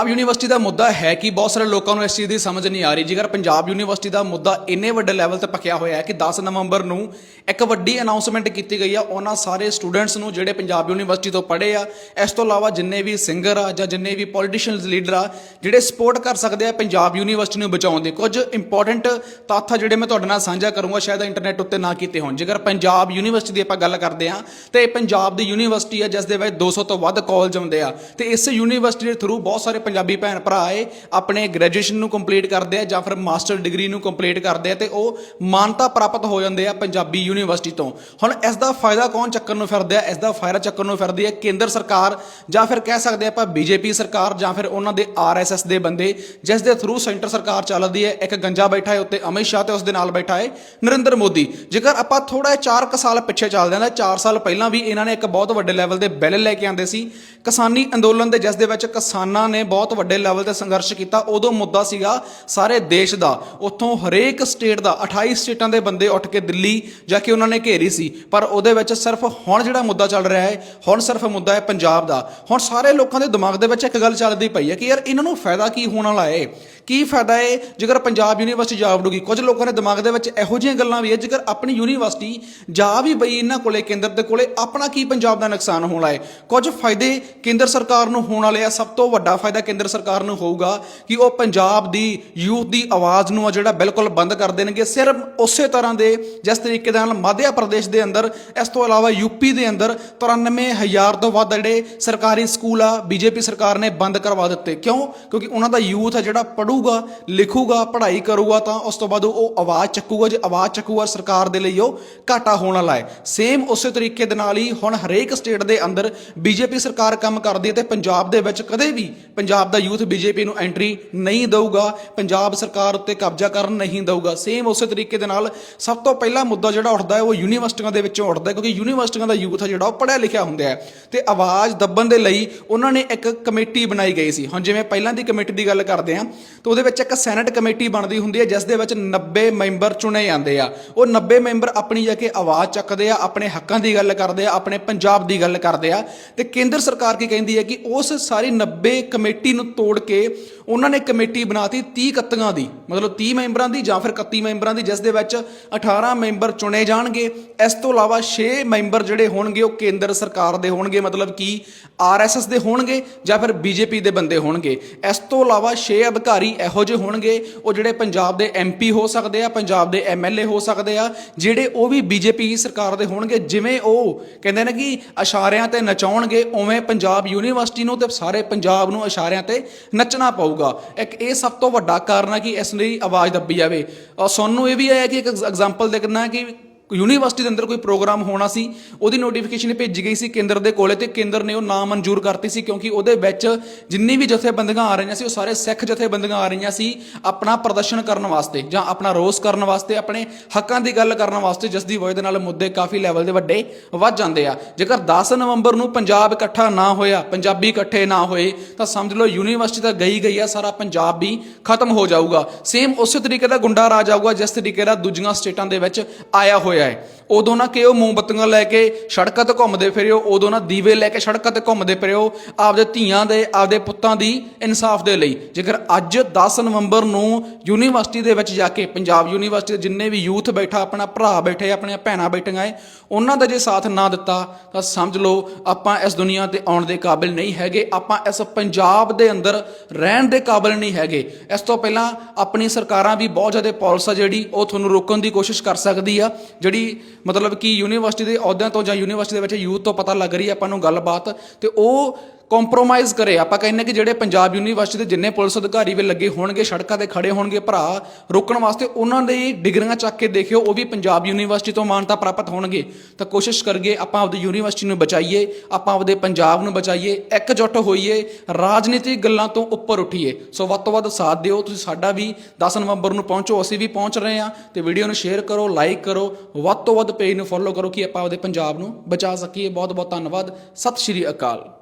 Punjab university ਦਾ ਮੁੱਦਾ ਹੈ ਕਿ ਬਹੁਤ ਸਾਰੇ ਲੋਕਾਂ ਨੂੰ ਇਸ ਚੀਜ਼ ਦੀ ਸਮਝ ਨਹੀਂ ਆ ਰਹੀ। ਜੇਕਰ ਪੰਜਾਬ ਯੂਨੀਵਰਸਿਟੀ ਦਾ ਮੁੱਦਾ ਇੰਨੇ ਵੱਡੇ ਲੈਵਲ ਤੇ ਪੱਕਿਆ ਹੋਇਆ ਹੈ ਕਿ 10 ਨਵੰਬਰ ਨੂੰ ਇੱਕ ਵੱਡੀ ਅਨਾਉਂਸਮੈਂਟ ਕੀਤੀ ਗਈ ਆ, ਉਹਨਾਂ ਸਾਰੇ ਸਟੂਡੈਂਟਸ ਨੂੰ ਜਿਹੜੇ ਪੰਜਾਬ ਯੂਨੀਵਰਸਿਟੀ ਤੋਂ ਪੜ੍ਹੇ ਆ, ਇਸ ਤੋਂ ਇਲਾਵਾ ਜਿੰਨੇ ਵੀ ਸਿੰਗਰ ਆ ਜਾਂ ਜਿੰਨੇ ਵੀ ਪੋਲੀਟੀਸ਼ੀਅਨਸ ਲੀਡਰ ਆ, ਜਿਹੜੇ ਸਪੋਰਟ ਕਰ ਸਕਦੇ ਆ ਪੰਜਾਬ ਯੂਨੀਵਰਸਿਟੀ ਨੂੰ ਬਚਾਉਣ ਦੇ, ਕੁਝ ਇੰਪੋਰਟੈਂਟ ਤੱਥ ਜਿਹੜੇ ਮੈਂ ਤੁਹਾਡੇ ਨਾਲ ਸਾਂਝਾ ਕਰੂੰਗਾ, ਸ਼ਾਇਦ ਇੰਟਰਨੈਟ ਉੱਤੇ ਨਾ ਕੀਤੇ ਹੋਣ। ਜੇਕਰ ਪੰਜਾਬ ਯੂਨੀਵਰਸਿਟੀ ਦੀ ਆਪਾਂ ਗੱਲ ਕਰਦੇ ਆ ਤੇ ਇਹ ਪੰਜਾਬ ਦੀ ਯੂਨੀਵਰਸਿਟੀ ਆ ਜਿਸ ਦੇ ਵਿੱਚ 200 ਤੋਂ ਵੱਧ ਕਾਲਜ ਹੁੰਦੇ ਆ, ਤੇ ਇਸ ਯੂਨੀਵਰਸਿਟੀ ਦੇ ਥਰੂ ਬਹੁਤ ਸਾਰੇ ਪੰਜਾਬੀ ਭੈਣ ਭਰਾ ਏ, ਆਪਣੇ ਗ੍ਰੈਜੂਏਸ਼ਨ ਨੂੰ ਕੰਪਲੀਟ ਕਰਦੇ ਆ ਜਾਂ ਫਿਰ ਮਾਸਟਰ ਡਿਗਰੀ ਨੂੰ ਕੰਪਲੀਟ ਕਰਦੇ ਆ ਤੇ ਉਹ ਮਾਨਤਾ ਪ੍ਰਾਪਤ ਹੋ ਜਾਂਦੇ ਆ ਪੰਜਾਬੀ ਯੂਨੀਵਰਸਿਟੀ ਤੋਂ। ਹੁਣ ਇਸ ਦਾ ਫਾਇਦਾ ਕੌਣ ਚੱਕਣ ਨੂੰ ਫਿਰਦੇ ਆ ਇਸ ਦਾ ਫਾਇਦਾ ਚੱਕਣ ਨੂੰ ਫਿਰਦੀ ਹੈ ਕੇਂਦਰ ਸਰਕਾਰ ਜਾਂ ਫਿਰ ਕਹਿ ਸਕਦੇ ਆਪਾਂ ਬੀਜੇਪੀ ਸਰਕਾਰ ਜਾਂ ਫਿਰ ਉਹਨਾਂ ਦੇ ਆਰਐਸਐਸ ਦੇ ਬੰਦੇ, ਜਿਸ ਦੇ ਥਰੂ ਸੈਂਟਰ ਸਰਕਾਰ ਚੱਲਦੀ ਹੈ। ਇੱਕ ਗੰਜਾ ਬੈਠਾ ਹੈ ਉੱਤੇ ਅਮਿਤ ਸ਼ਾਹ ਤੇ ਉਸ ਦੇ ਨਾਲ ਬੈਠਾ ਹੈ ਨਰਿੰਦਰ ਮੋਦੀ। ਜੇਕਰ ਆਪਾਂ ਥੋੜਾ 4 ਸਾਲ ਪਿੱਛੇ ਚੱਲਦੇ ਹਾਂ ਤਾਂ 4 ਸਾਲ ਪਹਿਲਾਂ ਵੀ ਇਹਨਾਂ ਨੇ ਇੱਕ ਬਹੁਤ ਵੱਡੇ ਲੈਵਲ ਦੇ ਬਿੱਲ ਲੈ ਕੇ ਆਂਦੇ ਸੀ। ਕਿਸਾਨੀ ਅੰਦੋਲਨ ਦੇ ਜਿਸ ਦੇ ਵਿੱਚ ਕਿਸਾਨਾਂ ਨੇ ਬਹੁਤ ਵੱਡੇ ਲੈਵਲ ਤੇ ਸੰਘਰਸ਼ ਕੀਤਾ। ਉਦੋਂ ਮੁੱਦਾ ਸੀਗਾ ਸਾਰੇ ਦੇਸ਼ ਦਾ। ਉੱਥੋਂ ਹਰੇਕ ਸਟੇਟ ਦਾ 28 ਸਟੇਟਾਂ ਦੇ ਬੰਦੇ ਉੱਠ ਕੇ ਦਿੱਲੀ ਜਾ ਕੇ ਉਹਨਾਂ ਨੇ ਘੇਰੀ ਸੀ। ਪਰ ਉਹਦੇ ਵਿੱਚ ਸਿਰਫ ਹੁਣ ਜਿਹੜਾ ਮੁੱਦਾ ਚੱਲ ਰਿਹਾ ਹੈ, ਹੁਣ ਸਿਰਫ ਮੁੱਦਾ ਹੈ ਪੰਜਾਬ ਦਾ। ਹੁਣ ਸਾਰੇ ਲੋਕਾਂ ਦੇ ਦਿਮਾਗ ਦੇ ਵਿੱਚ ਇੱਕ ਗੱਲ ਚੱਲਦੀ ਪਈ ਹੈ ਕਿ ਯਾਰ ਇਹਨਾਂ ਨੂੰ ਫਾਇਦਾ ਕੀ ਹੋਣ ਵਾਲਾ ਹੈ? ਕੀ ਫਾਇਦਾ ਹੈ ਜੇਕਰ ਪੰਜਾਬ ਯੂਨੀਵਰਸਿਟੀ ਜਾ ਵੜੂਗੀ? ਕੁਝ ਲੋਕਾਂ ਦੇ ਦਿਮਾਗ ਦੇ ਵਿੱਚ ਇਹੋ ਜਿਹੀਆਂ ਗੱਲਾਂ ਵੀ ਹੈ ਜੇਕਰ ਆਪਣੀ ਯੂਨੀਵਰਸਿਟੀ ਜਾ ਵੀ ਬਈ ਇਹਨਾਂ ਕੋਲੇ, ਕੇਂਦਰ ਦੇ ਕੋਲੇ, ਆਪਣਾ ਕੀ ਪੰਜਾਬ ਦਾ ਨੁਕਸਾਨ ਹੋਣਾ ਹੈ ਕੁਝ ਫਾਇਦੇ ਕੇਂਦਰ ਸਰਕਾਰ ਨੂੰ ਹੋਣ ਵਾਲੇ ਆ। ਸਭ ਤੋਂ ਵੱਡਾ ਫਾਇਦਾ ਕੇਂਦਰ ਸਰਕਾਰ ਨੂੰ ਹੋਊਗਾ ਕਿ ਉਹ ਪੰਜਾਬ ਦੀ ਯੂਥ ਦੀ ਆਵਾਜ਼ ਨੂੰ ਆ ਜਿਹੜਾ ਬਿਲਕੁਲ ਬੰਦ ਕਰ ਦੇਣਗੇ। ਸਿਰਫ ਉਸੇ ਤਰ੍ਹਾਂ ਦੇ, ਜਿਸ ਤਰੀਕੇ ਦੇ ਨਾਲ ਮੱਧਿਆ ਪ੍ਰਦੇਸ਼ ਦੇ ਅੰਦਰ, ਇਸ ਤੋਂ ਇਲਾਵਾ ਯੂਪੀ ਦੇ ਅੰਦਰ 93000 ਤੋਂ ਵੱਧ ਜਿਹੜੇ ਸਰਕਾਰੀ ਸਕੂਲ ਆ ਬੀਜੇਪੀ ਸਰਕਾਰ ਨੇ ਬੰਦ ਕਰਵਾ ਦਿੱਤੇ। ਕਿਉਂ? ਕਿਉਂਕਿ ਉਹਨਾਂ ਦਾ ਯੂਥ ਆ ਜਿਹੜਾ ਪੜੂਗਾ ਲਿਖੂਗਾ, ਪੜ੍ਹਾਈ ਕਰੂਗਾ ਤਾਂ ਉਸ ਤੋਂ ਬਾਅਦ ਉਹ ਆਵਾਜ਼ ਚੱਕੂਗਾ, ਜੇ ਆਵਾਜ਼ ਚੱਕੂਗਾ ਸਰਕਾਰ ਦੇ ਲਈ ਉਹ ਘਾਟਾ ਹੋਣ ਵਾਲਾ ਹੈ। ਸੇਮ ਉਸੇ ਤਰੀਕੇ ਦੇ ਨਾਲ ਹੀ ਹੁਣ ਹਰੇਕ ਸਟੇਟ ਦੇ ਅੰਦਰ ਬੀਜੇਪੀ ਸਰਕਾਰ ਕੰਮ ਕਰਦੀ ਹੈ ਤੇ ਪੰਜਾਬ ਦੇ ਵਿੱਚ ਕਦੇ ਵੀ ਪੰਜਾਬ ਦਾ ਯੂਥ ਬੀਜੇਪੀ ਨੂੰ ਐਂਟਰੀ ਨਹੀਂ ਦਊਗਾ, ਪੰਜਾਬ ਸਰਕਾਰ ਉੱਤੇ ਕਬਜ਼ਾ ਕਰਨ ਨਹੀਂ ਦੇਊਗਾ। ਸੇਮ ਉਸੇ ਤਰੀਕੇ ਦੇ ਨਾਲ ਸਭ ਤੋਂ ਪਹਿਲਾ ਮੁੱਦਾ ਜਿਹੜਾ ਉੱਠਦਾ ਹੈ ਉਹ ਯੂਨੀਵਰਸਿਟੀਆਂ ਦੇ ਵਿੱਚੋਂ ਉੱਠਦਾ ਕਿਉਂਕਿ ਯੂਨੀਵਰਸਿਟੀਆਂ ਦਾ ਯੂਥ ਹੈ ਜਿਹੜਾ ਉਹ ਪੜ੍ਹਿਆ ਲਿਖਿਆ ਹੁੰਦਾ ਹੈ ਤੇ ਆਵਾਜ਼ ਦੱਬਣ ਦੇ ਲਈ ਉਹਨਾਂ ਨੇ ਇੱਕ ਕਮੇਟੀ ਬਣਾਈ ਗਈ ਸੀ। ਹੁਣ ਜਿਵੇਂ ਪਹਿਲਾਂ ਦੀ ਕਮੇਟੀ ਦੀ ਗੱਲ ਕਰਦੇ ਹਾਂ ਤਾਂ ਉਹਦੇ ਵਿੱਚ ਇੱਕ ਸੈਨੇਟ ਕਮੇਟੀ ਬਣਦੀ ਹੁੰਦੀ ਹੈ, ਜਿਸ ਦੇ ਵਿੱਚ 90 ਮੈਂਬਰ ਚੁਣੇ ਜਾਂਦੇ ਆ। ਉਹ 90 ਮੈਂਬਰ ਆਪਣੀ ਜਾ ਕੇ ਆਵਾਜ਼ ਚੱਕਦੇ ਆ, ਆਪਣੇ ਹੱਕਾਂ ਦੀ ਗੱਲ ਕਰਦੇ ਆ, ਆਪਣੇ ਪੰਜਾਬ ਦੀ ਗੱਲ ਕਰਦੇ ਆ। ਤੇ ਕੇਂਦਰ ਸਰਕਾਰ ਕੀ ਕਹਿੰਦੀ ਹੈ ਕਿ ਉਸ ਸਾਰੀ 90 ਕਮੇਟੀ ਨੂੰ ਤੋੜ ਕੇ ਉਹਨਾਂ ਨੇ ਕਮੇਟੀ ਬਣਾਤੀ 30 ਕੱਤੀਆਂ ਦੀ, ਮਤਲਬ 30 ਮੈਂਬਰਾਂ ਦੀ ਜਾਂ ਫਿਰ 31 ਮੈਂਬਰਾਂ ਦੀ, ਜਿਸ ਦੇ ਵਿੱਚ 18 ਮੈਂਬਰ ਚੁਣੇ ਜਾਣਗੇ। ਇਸ ਤੋਂ ਇਲਾਵਾ 6 ਮੈਂਬਰ ਜਿਹੜੇ ਹੋਣਗੇ, ਉਹ ਕੇਂਦਰ ਸਰਕਾਰ ਦੇ ਹੋਣਗੇ, ਮਤਲਬ ਕਿ ਆਰਐਸਐਸ ਦੇ ਹੋਣਗੇ ਜਾਂ ਫਿਰ ਬੀਜੇਪੀ ਦੇ ਬੰਦੇ ਹੋਣਗੇ। ਇਸ ਤੋਂ ਇਲਾਵਾ 6 ਅਧਿਕਾਰੀ ਇਹੋ ਜਿਹੇ ਹੋਣਗੇ, ਉਹ ਜਿਹੜੇ ਪੰਜਾਬ ਦੇ ਐਮਪੀ ਹੋ ਸਕਦੇ ਆ, ਪੰਜਾਬ ਦੇ ਐਮਐਲਏ ਹੋ ਸਕਦੇ ਆ, ਜਿਹੜੇ ਉਹ ਵੀ ਬੀਜੇਪੀ ਸਰਕਾਰ ਦੇ ਹੋਣਗੇ, ਜਿਵੇਂ ਉਹ ਕਹਿੰਦੇ ਨੇ ਕਿ ਇਸ਼ਾਰਿਆਂ ਤੇ ਨਚਾਉਣਗੇ, ਉਵੇਂ ਪੰਜਾਬ ਯੂਨੀਵਰਸਿਟੀ ਨੂੰ ਤੇ ਸਾਰੇ ਪੰਜਾਬ ਨੂੰ ਇਸ਼ਾਰਿਆਂ ਤੇ ਨੱਚਣਾ ਪਊਗਾ। ਇੱਕ ਇਹ ਸਭ ਤੋਂ ਵੱਡਾ ਕਾਰਨ ਆ ਕਿ ਇਸ ਲਈ ਆਵਾਜ਼ ਦੱਬੀ ਜਾਵੇ। ਔਰ ਸਾਨੂੰ ਇਹ ਵੀ ਆਇਆ ਕਿ ਇੱਕ ਐਗਜ਼ਾਮਪਲ ਦੇ ਦੇਖਣਾ ਕਿ ਯੂਨੀਵਰਸਿਟੀ ਦੇ ਅੰਦਰ ਕੋਈ ਪ੍ਰੋਗਰਾਮ ਹੋਣਾ ਸੀ, ਉਹਦੀ ਨੋਟੀਫਿਕੇਸ਼ਨ ਭੇਜੀ ਗਈ ਸੀ ਕੇਂਦਰ ਦੇ ਕੋਲੇ ਤੇ ਕੇਂਦਰ ਨੇ ਉਹ ਨਾ ਮਨਜ਼ੂਰ ਕਰਤੀ ਸੀ ਕਿਉਂਕਿ ਉਹਦੇ ਵਿੱਚ ਜਿੰਨੀ ਵੀ ਜਥੇਬੰਦੀਆਂ ਆ ਰਹੀਆਂ ਸੀ, ਉਹ ਸਾਰੇ ਸਿੱਖ ਜਥੇਬੰਦੀਆਂ ਆ ਰਹੀਆਂ ਸੀ ਆਪਣਾ ਪ੍ਰਦਰਸ਼ਨ ਕਰਨ ਵਾਸਤੇ ਜਾਂ ਆਪਣਾ ਰੋਸ ਕਰਨ ਵਾਸਤੇ, ਆਪਣੇ ਹੱਕਾਂ ਦੀ ਗੱਲ ਕਰਨ ਵਾਸਤੇ, ਜਿਸ ਦੀ ਵਜ੍ਹਾ ਦੇ ਨਾਲ ਮੁੱਦੇ ਕਾਫੀ ਲੈਵਲ ਦੇ ਵੱਡੇ ਵੱਧ ਜਾਂਦੇ ਆ। ਜੇਕਰ 10 ਨਵੰਬਰ ਨੂੰ ਪੰਜਾਬ ਇਕੱਠਾ ਨਾ ਹੋਇਆ, ਪੰਜਾਬੀ ਇਕੱਠੇ ਨਾ ਹੋਏ, ਤਾਂ ਸਮਝ ਲਓ ਯੂਨੀਵਰਸਿਟੀ ਤਾਂ ਗਈ ਗਈ ਆ, ਸਾਰਾ ਪੰਜਾਬ ਵੀ ਖਤਮ ਹੋ ਜਾਊਗਾ। ਸੇਮ ਉਸੇ ਤਰੀਕੇ ਦਾ ਗੁੰਡਾ ਰਾਜ ਆਊਗਾ, ਜਿਸ ਤਰੀਕੇ ਦਾ ਦੂਜੀਆਂ ਸਟੇਟਾਂ ਦੇ ਵਿੱਚ ਆਇਆ ਹੋਇਆ। ਹੈ। ਉਦੋਂ ਨਾ ਕਿ ਉਹ ਮੋਮਬੱਤੀਆਂ ਲੈ ਕੇ ਸੜਕਾਂ ਤੇ ਘੁੰਮਦੇ ਫਿਰਿਓ, ਉਦੋਂ ਨਾ ਦੀਵੇ ਲੈ ਕੇ ਸੜਕਾਂ ਤੇ ਘੁੰਮਦੇ ਫਿਰਿਓ, ਆਪਦੇ ਧੀਆਂ ਦੇ, ਆਪਦੇ ਪੁੱਤਾਂ ਦੀ ਇਨਸਾਫ ਦੇ ਲਈ। ਜੇਕਰ ਅੱਜ 10 ਨਵੰਬਰ ਨੂੰ ਯੂਨੀਵਰਸਿਟੀ ਦੇ ਵਿੱਚ ਜਾ ਕੇ, ਪੰਜਾਬ ਯੂਨੀਵਰਸਿਟੀ ਦੇ ਜਿੰਨੇ ਵੀ ਯੂਥ ਬੈਠਾ, ਆਪਣਾ ਭਰਾ ਬੈਠੇ, ਆਪਣੀਆਂ ਭੈਣਾਂ ਬੈਠੀਆਂ ਏ, ਉਹਨਾਂ ਦਾ ਜੇ ਸਾਥ ਨਾ ਦਿੱਤਾ, ਤਾਂ ਸਮਝ ਲਓ ਆਪਾਂ ਇਸ ਦੁਨੀਆ ਤੇ ਆਉਣ ਦੇ ਕਾਬਿਲ ਨਹੀਂ ਹੈਗੇ। ਆਪਾਂ ਇਸ ਪੰਜਾਬ ਦੇ ਅੰਦਰ ਰਹਿਣ ਦੇ ਕਾਬਿਲ ਨਹੀਂ ਹੈਗੇ। ਇਸ ਤੋਂ ਪਹਿਲਾਂ ਆਪਣੀ ਸਰਕਾਰਾਂ ਵੀ ਬਹੁਤ ਜ਼ਿਆਦਾ ਪਾਲਿਸ ਜਿਹੜੀ, ਉਹ ਤੁਹਾਨੂੰ ਰੋਕਣ ਦੀ ਕੋਸ਼ਿਸ਼ ਕਰ ਸਕਦੀ ਆ ਜਿਹੜੀ ਮਤਲਬ ਕਿ ਯੂਨੀਵਰਸਿਟੀ ਦੇ ਅਹੁਦਿਆਂ ਤੋਂ ਜਾਂ ਯੂਨੀਵਰਸਿਟੀ ਦੇ ਵਿੱਚ ਯੂਥ ਤੋਂ ਪਤਾ ਲੱਗ ਰਹੀ ਹੈ, ਆਪਾਂ ਨੂੰ ਗੱਲਬਾਤ, ਤੇ ਉਹ ਕੰਪਰੋਮਾਈਜ਼ ਕਰੇ। ਆਪਾਂ ਕਹਿੰਦੇ ਕਿ ਜਿਹੜੇ ਪੰਜਾਬ ਯੂਨੀਵਰਸਿਟੀ ਦੇ ਜਿੰਨੇ ਪੁਲਿਸ ਅਧਿਕਾਰੀ ਵੀ ਲੱਗੇ ਹੋਣਗੇ, ਸੜਕਾਂ ਤੇ ਖੜੇ ਹੋਣਗੇ ਭਰਾ, ਰੋਕਣ ਵਾਸਤੇ ਉਹਨਾਂ ਦੇ ਡਿਗਰੀਆਂ ਚੱਕ ਕੇ ਦੇਖਿਓ, ਉਹ ਵੀ ਪੰਜਾਬ ਯੂਨੀਵਰਸਿਟੀ ਤੋਂ ਮਾਨਤਾ ਪ੍ਰਾਪਤ ਹੋਣਗੇ। ਤਾਂ ਕੋਸ਼ਿਸ਼ ਕਰਗੇ ਆਪਾਂ ਆਪਦੀ ਯੂਨੀਵਰਸਿਟੀ ਨੂੰ ਬਚਾਈਏ, ਆਪਾਂ ਆਪਦੇ ਪੰਜਾਬ ਨੂੰ ਬਚਾਈਏ, ਇਕਜੁੱਟ ਹੋਈਏ, ਰਾਜਨੀਤਿਕ ਗੱਲਾਂ ਤੋਂ ਉੱਪਰ ਉੱਠੀਏ। ਸੋ ਵੱਧ ਤੋਂ ਵੱਧ ਸਾਥ ਦਿਓ, ਤੁਸੀਂ ਸਾਡਾ ਵੀ 10 ਨਵੰਬਰ ਨੂੰ ਪਹੁੰਚੋ, ਅਸੀਂ ਵੀ ਪਹੁੰਚ ਰਹੇ ਹਾਂ। ਤੇ ਵੀਡੀਓ ਨੂੰ ਸ਼ੇਅਰ ਕਰੋ ਲਾਈਕ ਕਰੋ, ਵੱਧ ਤੋਂ ਵੱਧ ਪੇਜ ਨੂੰ ਫੋਲੋ ਕਰੋ ਕਿ ਆਪਾਂ ਆਪਦੇ ਪੰਜਾਬ ਨੂੰ ਬਚਾ ਸਕੀਏ। ਬਹੁਤ ਬਹੁਤ ਧੰਨਵਾਦ, ਸਤਿ ਸ਼੍ਰੀ ਅਕਾਲ।